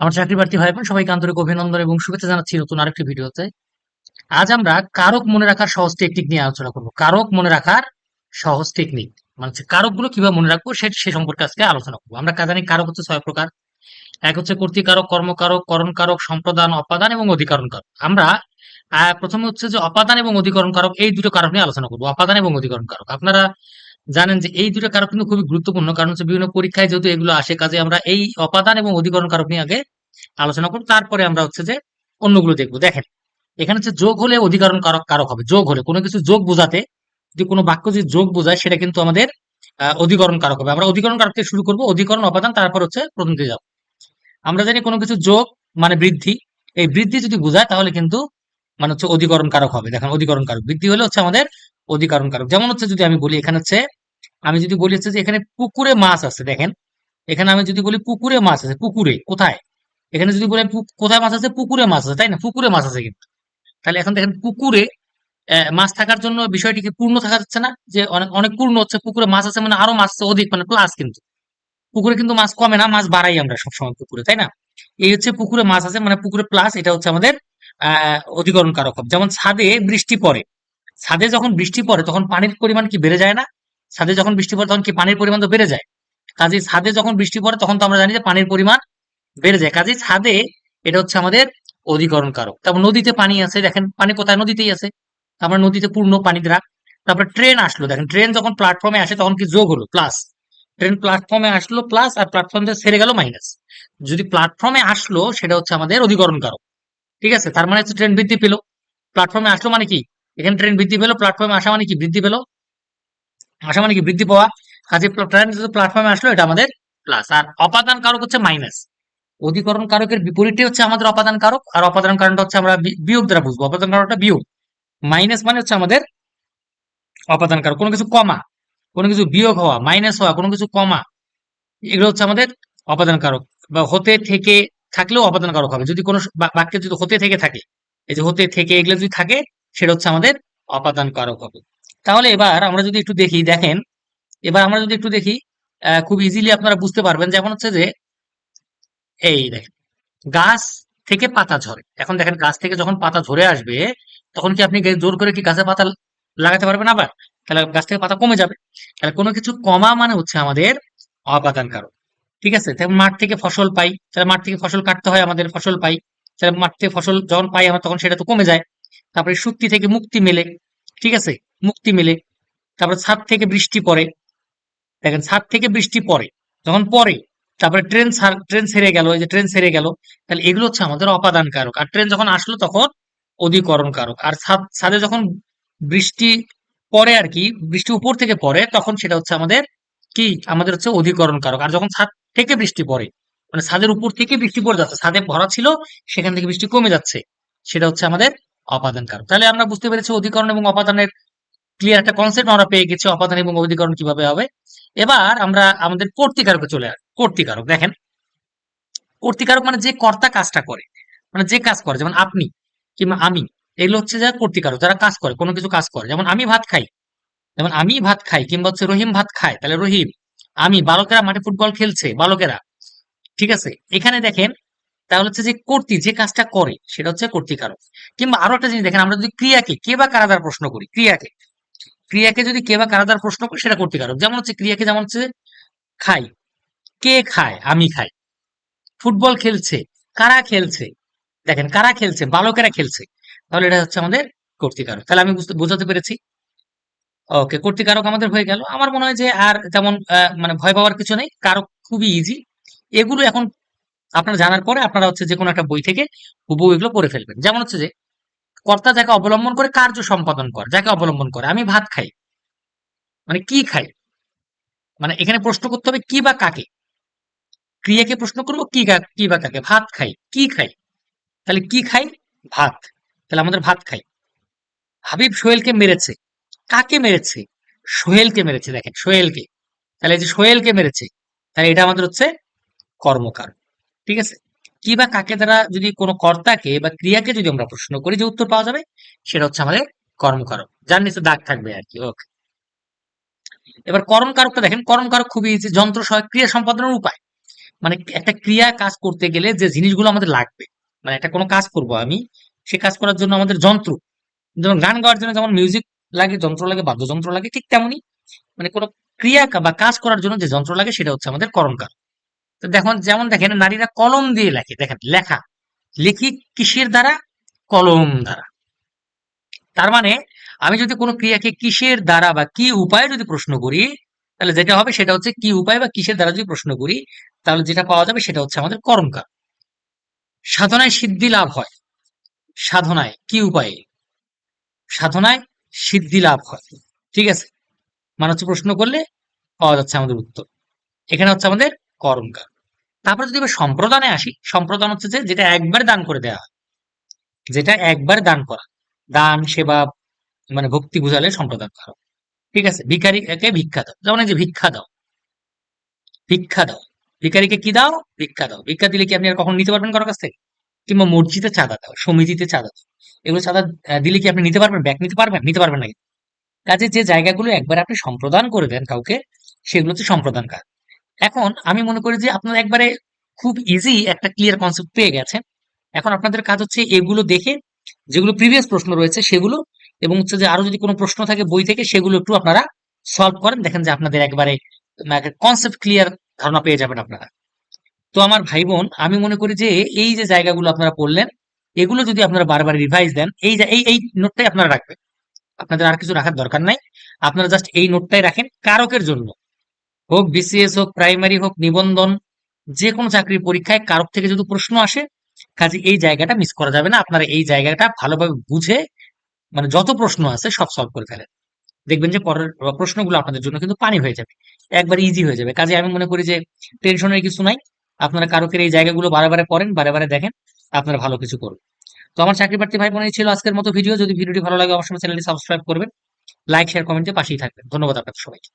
আমার চাকরি প্রার্থী ভাই বোন, সবাইকে আন্তরিক অভিনন্দন এবং শুভেচ্ছা জানাচ্ছি নতুন আরেকটি ভিডিওতে। আজ আমরা কারক মনে রাখার সহজ টেকনিক নিয়ে আলোচনা করব। কারক মনে রাখার সহজ টেকনিক মানে কারকগুলো কীভাবে মনে রাখব সে সে সম্পর্কে আজকে আলোচনা করব। আমরা জানি কারক হচ্ছে ছয় প্রকার। এক হচ্ছে কর্তৃকারক কর্মকারক করণকারক সম্প্রদান, অপাদান এবং অধিকরণ কারক। আমরা প্রথমে হচ্ছে যে অপাদান এবং অধিকরণ কারক, এই দুটো কারক নিয়ে আলোচনা করব। অপাদান এবং অধিকরণ কারক। আপনারা জানেন যে এই দুটো কারক কিন্তু খুবই গুরুত্বপূর্ণ। কারণ হচ্ছে বিভিন্ন পরীক্ষায় যেহেতু এগুলো আসে, কাজে আমরা এই অপাদান এবং অধিকরণ কারক নিয়ে আগে আলোচনা করব। তারপরে আমরা হচ্ছে যে অন্যগুলো দেখব। দেখেন, এখানে হচ্ছে যোগ হলে অধিকরণ কারক কারক হবে। যোগ হলে, কোনো কিছু যোগ বোঝাতে, যদি কোনো বাক্য যদি যোগ বোঝায়, সেটা কিন্তু আমাদের অধিকরণ কারক হবে। আমরা অধিকরণ কারক থেকে শুরু করব, অধিকরণ, অপাদান, তারপর হচ্ছে প্রথম দিয়ে যাব আমরা জানি কোনো কিছু যোগ মানে বৃদ্ধি। এই বৃদ্ধি যদি বোঝায়, তাহলে কিন্তু মানে হচ্ছে অধিকরণ কারক হবে। দেখেন, অধিকরণ কারক। বৃদ্ধি হলে হচ্ছে আমাদের অধিকরণ কারক। যেমন হচ্ছে যদি আমি বলি, এখানে হচ্ছে আমি যদি বলি হচ্ছে যে এখানে পুকুরে মাছ আছে, দেখেন। এখানে আমি যদি বলি পুকুরে মাছ আছে, পুকুরে, কোথায়? এখানে যদি বলি কোথায় মাছ আছে? পুকুরে মাছ আছে, তাই না? পুকুরে মাছ আছে কিন্তু। তাহলে এখন দেখেন পুকুরে মাছ থাকার জন্য বিষয়টি কি পূর্ণ থাকা যাচ্ছে না, যে অনেক অনেক পূর্ণ হচ্ছে। পুকুরে মাছ আছে মানে আরও মাছ অধিক মানে প্লাস কিন্তু। পুকুরে কিন্তু মাছ কমে না, মাছ বাড়াই আমরা সবসময় পুকুরে, তাই না? এই হচ্ছে পুকুরে মাছ আছে মানে পুকুরে প্লাস এটা হচ্ছে আমাদের আহ অধিকরণ কারক যেমন ছাদে বৃষ্টি পড়ে। ছাদে যখন বৃষ্টি পড়ে, তখন পানির পরিমাণ কি বেড়ে যায় না? ছাদে যখন বৃষ্টি পড়ে তখন কি পানির পরিমাণ তো বেড়ে যায়? কাজে ছাদে যখন বৃষ্টি পড়ে তখন তো আমরা জানি যে পানির পরিমাণ বেড়ে যায়। কাজে ছাদে এটা হচ্ছে আমাদের অধিকরণ কারক তারপর নদীতে পানি আছে, দেখেন পানি কোথায়? নদীতেই আছে। তারপর নদীতে পূর্ণ পানি দ্বারা তারপর ট্রেন আসলো। দেখেন ট্রেন যখন প্ল্যাটফর্মে আসে তখন কি যোগ হলো? প্লাস ট্রেন প্ল্যাটফর্মে আসলো প্লাস আর প্ল্যাটফর্ম থেকে ছেড়ে গেল মাইনাস যদি প্ল্যাটফর্মে আসলো, সেটা হচ্ছে আমাদের অধিকরণ কারক ঠিক আছে? তার মানে হচ্ছে ট্রেন বৃদ্ধি পেল। প্ল্যাটফর্মে আসলো মানে কি? এখানে ট্রেন বৃদ্ধি পেল প্ল্যাটফর্মে আসা মানে কি? বৃদ্ধি পেল। আসা মানে কি বৃদ্ধি পাওয়া। কাজে প্ল্যাটফর্মে আসলো, এটা আমাদের প্লাস আর অপাদান কারক হচ্ছে মাইনাস অধিকরণ কারকের বিপরীতে হচ্ছে আমাদের অপাদান কারক, আর অপাদান কারণটা হচ্ছে আমরা বিয়োগ দ্বারা বুঝব। অপাদান কারকটা বিয়োগ। মাইনাস মানে হচ্ছে আমাদের অপাদান কারক। কোনো কিছু কমা, কোনো কিছু বিয়োগ হওয়া মাইনাস হওয়া, কোনো কিছু কমা, এগুলো হচ্ছে আমাদের অপাদান কারক। বা হতে, থেকে থাকলেও অপাদান কারক হবে। যদি কোনো বাক্যে যদি হতে, থেকে থাকে, এই যে হতে, থেকে এগুলো যদি থাকে, সেটা হচ্ছে আমাদের অপাদান কারক হবে। তাহলে এবার আমরা যদি একটু দেখি, দেখেন, এবার আমরা যদি একটু দেখি খুব ইজিলি আপনারা বুঝতে পারবেন যেমন হচ্ছে যে, এই দেখেন, গাছ থেকে পাতা ঝরে। এখন দেখেন গাছ থেকে যখন পাতা ঝরে আসবে, তখন কি আপনি জোর করে কি গাছে পাতা লাগাতে পারবেন আবার? তাহলে গাছ থেকে পাতা কমে যাবে। তাহলে কোনো কিছু কমা মানে হচ্ছে আমাদের অপাদান কারণ। ঠিক আছে? মাঠ থেকে ফসল পাই, তাহলে মাঠ থেকে ফসল কাটতে হয় আমাদের, ফসল পাই। তাহলে মাঠ থেকে ফসল যখন পাই আমরা, তখন সেটা তো কমে যায়। তারপরে শক্তি থেকে মুক্তি মেলে। ঠিক আছে? মুক্তি মেলে। তারপরে ছাদ থেকে বৃষ্টি পড়ে। দেখেন, ছাদ থেকে বৃষ্টি পড়ে। যখন পড়ে, তারপরে ট্রেন ট্রেন ছেড়ে গেল, এই যে ট্রেন ছেড়ে গেল, তাহলে এগুলো হচ্ছে আমাদের অপাদান কারক আর ট্রেন যখন আসলো তখন অধিকরণ কারক আর ছাদ, ছাদে যখন বৃষ্টি পড়ে আর কি, বৃষ্টি উপর থেকে পড়ে, তখন সেটা হচ্ছে আমাদের কি? আমাদের হচ্ছে অধিকরণ কারক আর যখন ছাদ থেকে বৃষ্টি পড়ে মানে ছাদের উপর থেকে বৃষ্টি পড়ে যাচ্ছে, ছাদে ভরা ছিল, সেখান থেকে বৃষ্টি কমে যাচ্ছে। সেটা হচ্ছে আমাদের অপাদান কারক তাহলে আমরা বুঝতে পেরেছি অধিকরণ এবং অপাদানের ক্লিয়ার একটা কনসেপ্ট আমরা পেয়ে গেছি অপাদান এবং অধিকরণ কীভাবে হবে। এবার আমরা আমাদের কর্তিকারকে চলে আসি। কর্তিকারক, দেখেন। কর্তিকারক মানে যে কর্তা কাজটা করে মানে যে কাজ করে, যেমন আপনি কিংবা আমি, এগুলো হচ্ছে যারা কর্তিকারক, যারা কাজ করে, কোনো কিছু কাজ করে। যেমন আমি ভাত খাই, যেমন আমি ভাত খাই কিংবা হচ্ছে রহিম ভাত খায়, তাহলে রহিম, আমি বালকেরা মাঠে ফুটবল খেলছে, বালকেরা, ঠিক আছে? এখানে দেখেন তাহলে হচ্ছে যে কর্তৃ যে কাজটা করে সেটা হচ্ছে কর্তিকারক। কিংবা আরও একটা জিনিস দেখেন আমরা যদি ক্রিয়াকে কে বা কারা প্রশ্ন করি? ক্রিয়াকে। ক্রিয়াকে যদি কে বা কারা প্রশ্ন করি সেটা কর্তিকারক। যেমন হচ্ছে ক্রিয়াকে যেমন হচ্ছে খাই। কে খায়? আমি খাই। ফুটবল খেলছে। কারা খেলছে? দেখেন কারা খেলছে? বালকেরা খেলছে। তাহলে এটা হচ্ছে আমাদের কর্তিকারক। তাহলে আমি বুঝতে পেরেছি? ওকে কর্তিকারক আমাদের হয়ে গেল। আমার মনে হয় যে আর আহ, মানে ভয় পাওয়ার কিছু নেই। কারক খুবই ইজি এগুলো এখন আপনারা জানার পরে আপনারা হচ্ছে যে কোনো একটা বই থেকে হুবহু এগুলো পড়ে ফেলবেন। যেমন হচ্ছে যে, কর্তা যাকে অবলম্বন করে কার্য সম্পাদন করে, যাকে অবলম্বন করে, আমি ভাত খাই। মানে কি খাই? মানে এখানে প্রশ্ন করতে হবে কি বা কাকে? ক্রিয়াকে প্রশ্ন করব, কি কি বা কাকে? ভাত খাই, কি খাই? তাহলে কি খাই? ভাত। তাহলে আমাদের ভাত খাই। হাবিব সোহেলকে মেরেছে। কাকে মেরেছে? সোহেলকে মেরেছে, দেখেন, সোহেলকে। তাহলে যে সোহেলকে মেরেছে, তাহলে এটা আমাদের হচ্ছে কর্মকার ঠিক আছে? কি বা কাকে দ্বারা যদি কোনো কর্তাকে বা ক্রিয়াকে যদি আমরা প্রশ্ন করি যে উত্তর পাওয়া যাবে, সেটা হচ্ছে আমাদের কর্মকারক। যার নিচে দাগ থাকবে আর কি ওকে এবার করণ কারকটা দেখেন করণ কারক খুবই ইজি যন্ত্র সহায়ক, ক্রিয়া সম্পাদনের উপায়। মানে একটা ক্রিয়া কাজ করতে গেলে যে জিনিসগুলো আমাদের লাগবে মানে একটা কোনো কাজ করব আমি, সে কাজ করার জন্য আমাদের যন্ত্র। যেমন গান গাওয়ার জন্য যেমন মিউজিক লাগে, যন্ত্র লাগে, বাদ্যযন্ত্র লাগে, ঠিক তেমনই মানে কোনো ক্রিয়া বা কাজ করার জন্য যে যন্ত্র লাগে, সেটা হচ্ছে আমাদের করণকার তো দেখুন, যেমন দেখেন, নারীরা কলম দিয়ে লেখে। দেখেন, লেখা। লিখি কিসের দ্বারা? কলম দ্বারা। তার মানে আমি যদি কোনো ক্রিয়াকে কিসের দ্বারা বা কি উপায়ে যদি প্রশ্ন করি, তাহলে যেটা হবে সেটা হচ্ছে কি উপায় বা কিসের দ্বারা যদি প্রশ্ন করি, তাহলে যেটা পাওয়া যাবে সেটা হচ্ছে আমাদের করণকার সাধনায় সিদ্ধি লাভ হয়। সাধনায় কি উপায়ে? সাধনায় সিদ্ধি লাভ হয়। ঠিক আছে? মানে হচ্ছে প্রশ্ন করলে পাওয়া যাচ্ছে আমাদের উত্তর। এখানে হচ্ছে আমাদের করণকার। তারপরে যদি সম্প্রদানে আসি, সম্প্রদান হচ্ছে যে যেটা একবার দান করে দেওয়া হয়। যেটা একবার দান করা। দান, সেবা মানে ভক্তি বুঝালে সম্প্রদান করা ঠিক আছে? ভিখারিকে ভিক্ষা দাও। যেমন এই যে ভিক্ষা দাও। ভিক্ষা দাও। ভিখারিকে কি দাও? ভিক্ষা দাও। ভিক্ষা দিলে কি আপনি আর কখন নিতে পারবেন কারও কাছ থেকে? কিংবা মসজিদে চাঁদা দাও, সমিতিতে চাঁদা দাও। এগুলো চাঁদা দিলে কি আপনি নিতে পারবেন? ব্যাক নিতে পারবেন? নিতে পারবেন না কাজে যে জায়গাগুলো একবার আপনি সম্প্রদান করে দেন কাউকে, সেগুলো হচ্ছে সম্প্রদান কাজ এখন আমি মনে করি যে আপনারা একবারে খুব ইজি একটা ক্লিয়ার কনসেপ্ট পেয়ে গেছেন। এখন আপনাদের কাজ হচ্ছে এগুলো দেখে যেগুলো প্রিভিয়াস প্রশ্ন রয়েছে সেগুলো এবং হচ্ছে যে আরও যদি কোনো প্রশ্ন থাকে, বই থেকে সেগুলো একটু আপনারা সলভ করেন, দেখেন যে আপনাদের একবারে কনসেপ্ট ক্লিয়ার ধারণা পেয়ে যাবেন আপনারা। তো আমার ভাই বোন আমি মনে করি যে এই যে জায়গাগুলো আপনারা পড়লেন, এগুলো যদি আপনারা বারবার রিভাইজ দেন, এই এই এই নোটটাই আপনারা রাখবেন। আপনাদের আর কিছু রাখার দরকার নাই। আপনারা জাস্ট এই নোটটাই রাখেন কারকের জন্য। হোক বিসিএস হোক প্রাইমারি হোক নিবন্ধন যে কোনো চাকরির পরীক্ষায় কারক থেকে যদি প্রশ্ন আসে, কাজে এই জায়গাটা মিস করা যাবে না। আপনারা এই জায়গাটা ভালোভাবে বুঝে মানে যত প্রশ্ন আছে সব সলভ করে ফেলেন। দেখবেন যে পরের প্রশ্নগুলো আপনাদের জন্য কিন্তু পানি হয়ে যাবে, একবার ইজি হয়ে যাবে। কাজে আমি মনে করি যে টেনশনের কিছু নাই। আপনারা কারকের এই জায়গাগুলো বারে বারে পড়েন, বারে বারে দেখেন, আপনারা ভালো কিছু করবেন। তো আমার চাকরি প্রার্থী ভাই বোনেই ছিল আজকের মতো ভিডিও যদি ভিডিওটি ভালো লাগে, অবশ্যই চ্যানেলটি সাবস্ক্রাইব করবেন লাইক শেয়ার কমেন্টে পাশেই থাকবেন। ধন্যবাদ আপনাদের সবাইকে।